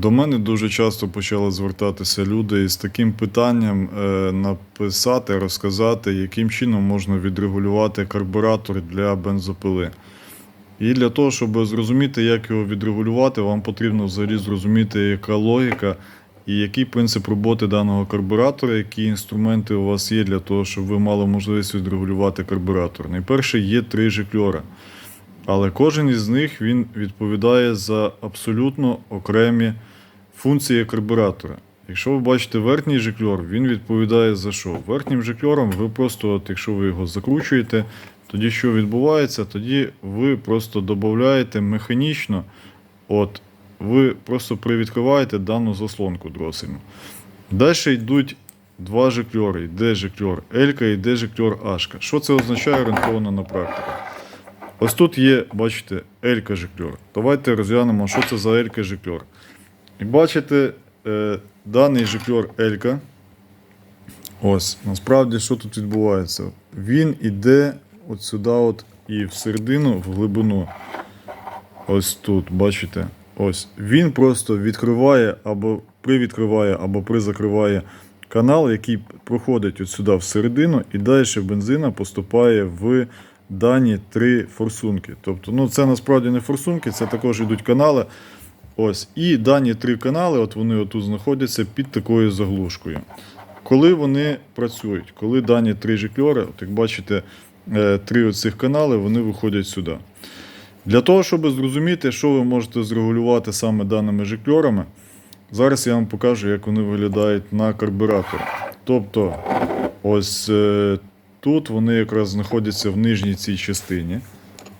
До мене дуже часто почали звертатися люди із таким питанням е, написати, розказати, яким чином можна відрегулювати карбуратор для бензопили. І для того, щоб зрозуміти, як його відрегулювати, вам потрібно взагалі зрозуміти, яка логіка і який принцип роботи даного карбуратора, які інструменти у вас є для того, щоб ви мали можливість відрегулювати карбуратор. Найперше є три жикльора. Але кожен із них він відповідає за абсолютно окремі функції карбуратора. Якщо ви бачите верхній жикльор, він відповідає за що? Верхнім жикльором ви просто, от, якщо ви його закручуєте, тоді що відбувається? Тоді ви просто додаєте механічно, от ви просто привідкриваєте дану заслонку дросельну. Далі йдуть два жикльори. Йде жикльор L, йде жикльор H. Що це означає орієнтовано на практику? Ось тут є, бачите, Елька жикльор. Давайте розглянемо, що це за Елька жикльор. І бачите, е, даний жикльор Елька. Ось, насправді, що тут відбувається? Він іде от сюди, от і всередину, в глибину. Ось тут, бачите? Ось. Він просто відкриває або привідкриває, або призакриває канал, який проходить от сюди всередину, і далі бензина поступає в дані три форсунки. Тобто, ну це насправді не форсунки, це також йдуть канали. Ось. І дані три канали, от вони отут знаходяться під такою заглушкою. Коли вони працюють, коли дані три жикльори, от як бачите, е, три оцих канали, вони виходять сюди. Для того, щоб зрозуміти, що ви можете зрегулювати саме даними жикльорами, зараз я вам покажу, як вони виглядають на карбюраторі. Тобто, ось е, тут вони якраз знаходяться в нижній цій частині.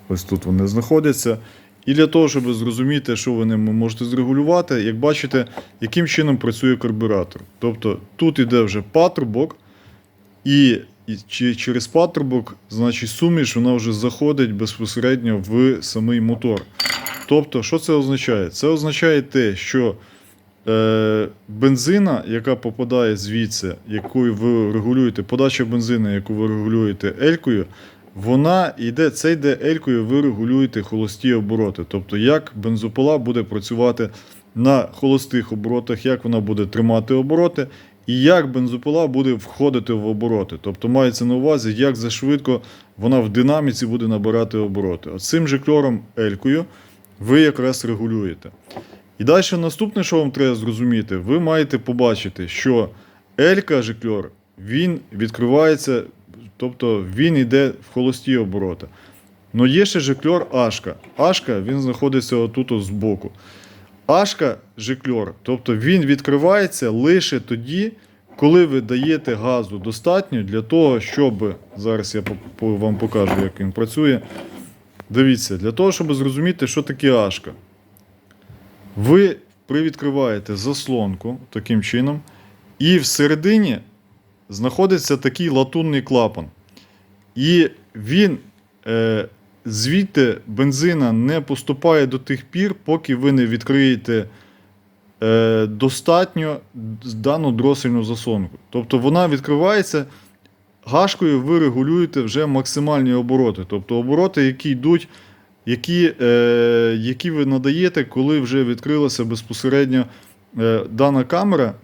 Ось тут вони знаходяться. І для того, щоб зрозуміти, що ви ними можете зрегулювати, як бачите, яким чином працює карбюратор. Тобто тут іде вже патрубок, і через патрубок, значить, суміш вона вже заходить безпосередньо в самий мотор. Тобто, що це означає? Це означає те, що бензина, яка попадає звідси, якою ви регулюєте, подача бензину, яку ви регулюєте елькою, вона йде, це йде елькою, ви регулюєте холості обороти. Тобто, як бензопила буде працювати на холостих оборотах, як вона буде тримати обороти, і як бензопила буде входити в обороти. Тобто мається на увазі, як зашвидко вона в динаміці буде набирати обороти. От цим же кльором елькою ви якраз регулюєте. І далі наступне, що вам треба зрозуміти, ви маєте побачити, що Елька жикльор, він відкривається, тобто він йде в холості обороти. Ну є ще жикльор Ашка. Ашка він знаходиться отут от збоку. Ашка жикльор, тобто він відкривається лише тоді, коли ви даєте газу достатньо для того, щоб зараз я вам покажу, як він працює. Дивіться, для того, щоб зрозуміти, що таке Ашка. Ви привідкриваєте заслонку таким чином, і всередині знаходиться такий латунний клапан. І він е, звідти бензина не поступає до тих пір, поки ви не відкриєте е, достатньо дану дросельну заслонку. Тобто вона відкривається. Гашкою ви регулюєте вже максимальні обороти. Тобто обороти, які йдуть, які, е, які ви надаєте, коли вже відкрилася безпосередньо е, дана камера.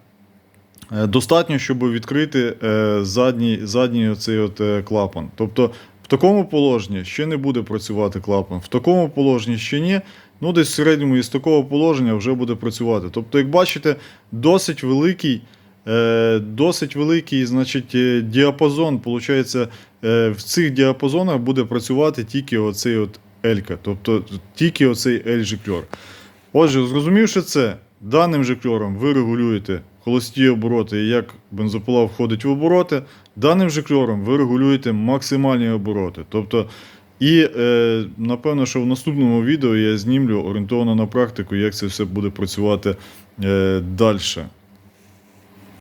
Е, Достатньо, щоб відкрити е, задній, задній оцей от, е, клапан. Тобто в такому положенні ще не буде працювати клапан, в такому положенні ще ні. Ну, десь в середньому із такого положення вже буде працювати. Тобто, як бачите, досить великий, досить великий значить, діапазон. Получається, в цих діапазонах буде працювати тільки оцей от Елька, тобто тільки оцей L-жикльор. Отже, зрозумівши це, даним же кльором ви регулюєте холості обороти і як бензопила входить в обороти. Даним же кльором ви регулюєте максимальні обороти. Тобто, і е, напевно, що в наступному відео я знімлю орієнтовано на практику, як це все буде працювати е, далі.